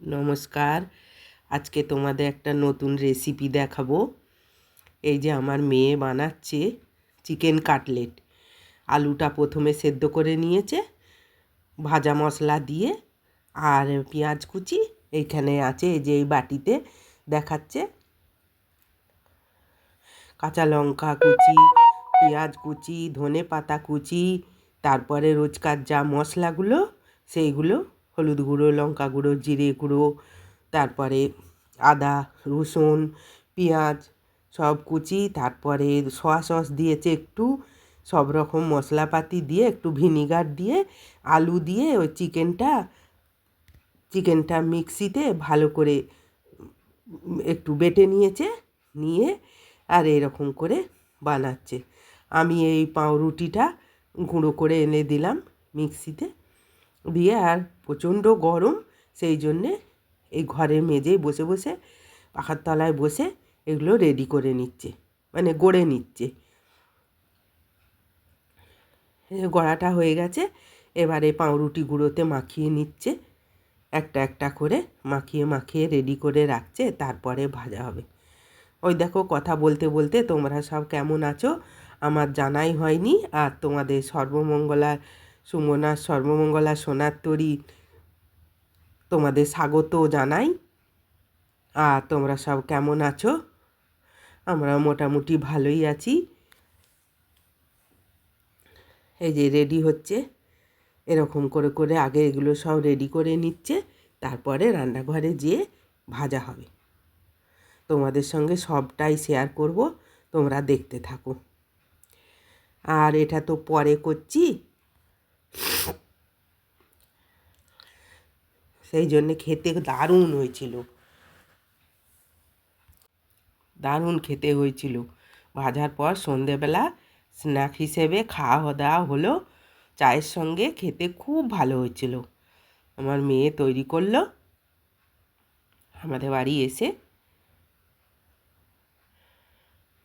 নমস্কার। আজকে তোমাদের একটা নতুন রেসিপি দেখাবো। এই যে আমার মেয়ে বানাচ্ছে চিকেন কাটলেট আলুটা প্রথমে সেদ্ধ করে নিয়েছে, ভাজা মশলা দিয়ে, আর পেঁয়াজ কুচি এইখানে আছে, এই যে এই বাটিতে দেখাচ্ছে। কাঁচা লঙ্কা কুচি, পেঁয়াজ কুচি ধনে পাতা কুচি, তারপরে রোজকার যা মশলাগুলো, সেইগুলো হলুদ গুঁড়ো, লঙ্কা গুঁড়ো, জিরে গুঁড়ো, তারপরে আদা, রসুন, পেঁয়াজ সব কুচি, তারপরে সয়া সস দিয়েছে একটু, সব রকম মশলাপাতি দিয়ে একটু ভিনিগার দিয়ে, আলু দিয়ে ওই চিকেনটা চিকেনটা মিক্সিতে ভালো করে একটু বেটে নিয়েছে, নিয়ে আর এরকম করে বানাচ্ছে। আমি এই পাউরুটিটা গুঁড়ো করে এনে দিলাম মিক্সিতে। দিয়ে আর প্রচণ্ড গরম, সেই জন্যে এই ঘরের মেঝেই বসে বসে পাখার তলায় বসে এগুলো রেডি করে নিচ্ছে মানে গড়ে নিচ্ছে। গড়াটা হয়ে গেছে, এবারে পাউরুটি গুঁড়োতে মাখিয়ে নিচ্ছে, একটা একটা করে মাখিয়ে মাখিয়ে রেডি করে রাখছে, তারপরে ভাজা হবে। ওই দেখো কথা বলতে বলতে তোমরা সব কেমন আছো? আমার জানাই হয়নি আর তোমাদের সর্বমঙ্গলা সুমনা সর্বমঙ্গলা সোনার তরি তোমাদের স্বাগত জানাই। আর তোমরা সব কেমন আছো? আমরা মোটামুটি ভালোই আছি। এই যে রেডি হচ্ছে। এরকম করে করে আগে এগুলো সব রেডি করে নিচ্ছে। তারপরে রান্নাঘরে যেয়ে ভাজা হবে। তোমাদের সঙ্গে সবটাই শেয়ার করব। তোমরা দেখতে থাকো। আর এটা তো পরে করছি। সেই জন্যে খেতে দারুণ হয়েছিল। দারুণ খেতে হয়েছিল। ভাজার পর সন্ধেবেলা স্ন্যাক হিসেবে খাওয়া দাওয়া হলো। চায়ের সঙ্গে খেতে খুব ভালো হয়েছিল। আমার মেয়ে তৈরি করল। আমাদের বাড়ি এসে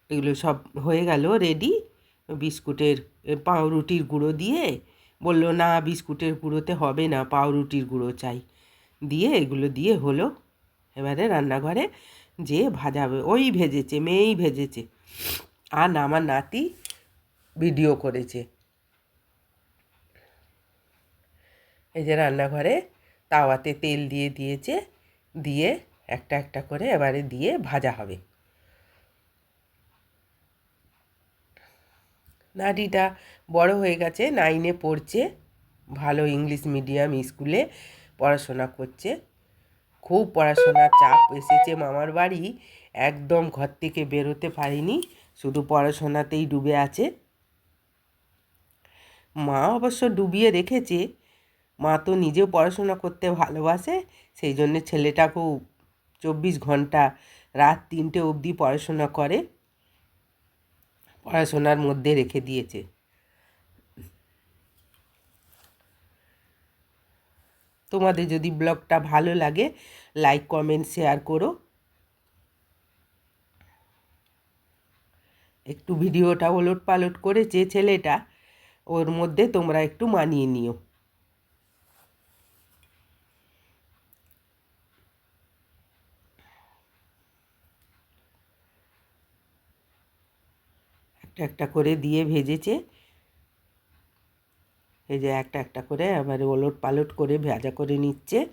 এগুলো সব হয়ে গেল রেডি। বিস্কুটের পাউরুটির গুঁড়ো দিয়ে বলল, না, বিস্কুটের গুঁড়োতে হবে না, পাউরুটির গুঁড়ো চাই। দিয়ে এগুলো দিয়ে হলো। এবারে রান্নাঘরে যে ভাজাবে ওই ভেজেছে, মেয়েই ভেজেছে। আর আমার নাতি ভিডিও করেছে। এই যে রান্নাঘরে তাওয়াতে তেল দিয়ে দিয়েছে, দিয়ে একটা একটা করে এবারে দিয়ে ভাজা হবে। নাটিটা বড় হয়ে গেছে নাইনে পড়ছে, ভালো ইংলিশ মিডিয়াম স্কুলে পড়াশোনা করছে। খুব পড়াশোনার চাপ এসেছে মামার বাড়ি, একদম ঘর থেকে বেরোতে পারিনি, শুধু পড়াশোনাতেই ডুবে আছে। মা অবশ্য ডুবিয়ে রেখেছে, মা তো নিজেও পড়াশোনা করতে ভালোবাসে, সেই জন্যে ছেলেটাকেও চব্বিশ ঘণ্টা রাত তিনটে অবধি পড়াশোনা করে। পড়াশোনার মধ্যে রেখে দিয়েছে। তোমাদের যদি ব্লগটা ভালো লাগে লাইক কমেন্ট শেয়ার করো। একটু ভিডিওটা ওলট পালট করেছে ছেলেটা, ওর মধ্যে তোমরা একটু মানিয়ে নিও। একটা একটা করে দিয়ে ভেজেছে। এই যে একটা একটা করে আবার ওলট পালট করে ভাজা করে নিচ্ছে।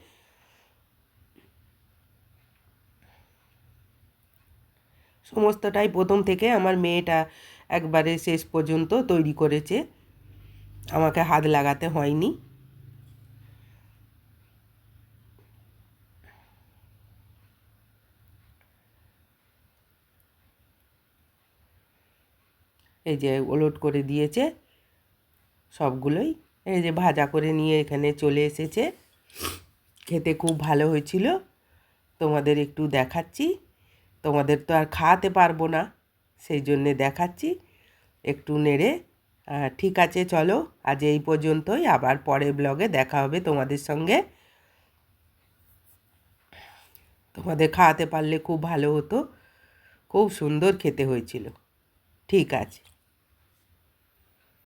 সমস্তটাই প্রথম থেকে আমার মেয়েটা একবারে শেষ পর্যন্ত তৈরি করেছে। আমাকে হাত লাগাতে হয়নি। এই যে ওলট করে দিয়েছে, সবগুলোই। এই যে ভাজা করে নিয়ে এখানে চলে এসেছে। খেতে খুব ভালো হয়েছিল। তোমাদের একটু দেখাচ্ছি। তোমাদের তো আর খাওয়াতে পারব না, সেই জন্যে দেখাচ্ছি। একটু নেড়ে ঠিক আছে, চলো। আজ এই পর্যন্তই। আবার পরে ব্লগে দেখা হবে তোমাদের সঙ্গে। তোমাদের খাওয়াতে পারলে খুব ভালো হতো। খুব সুন্দর খেতে হয়েছিল। ঠিক আছে।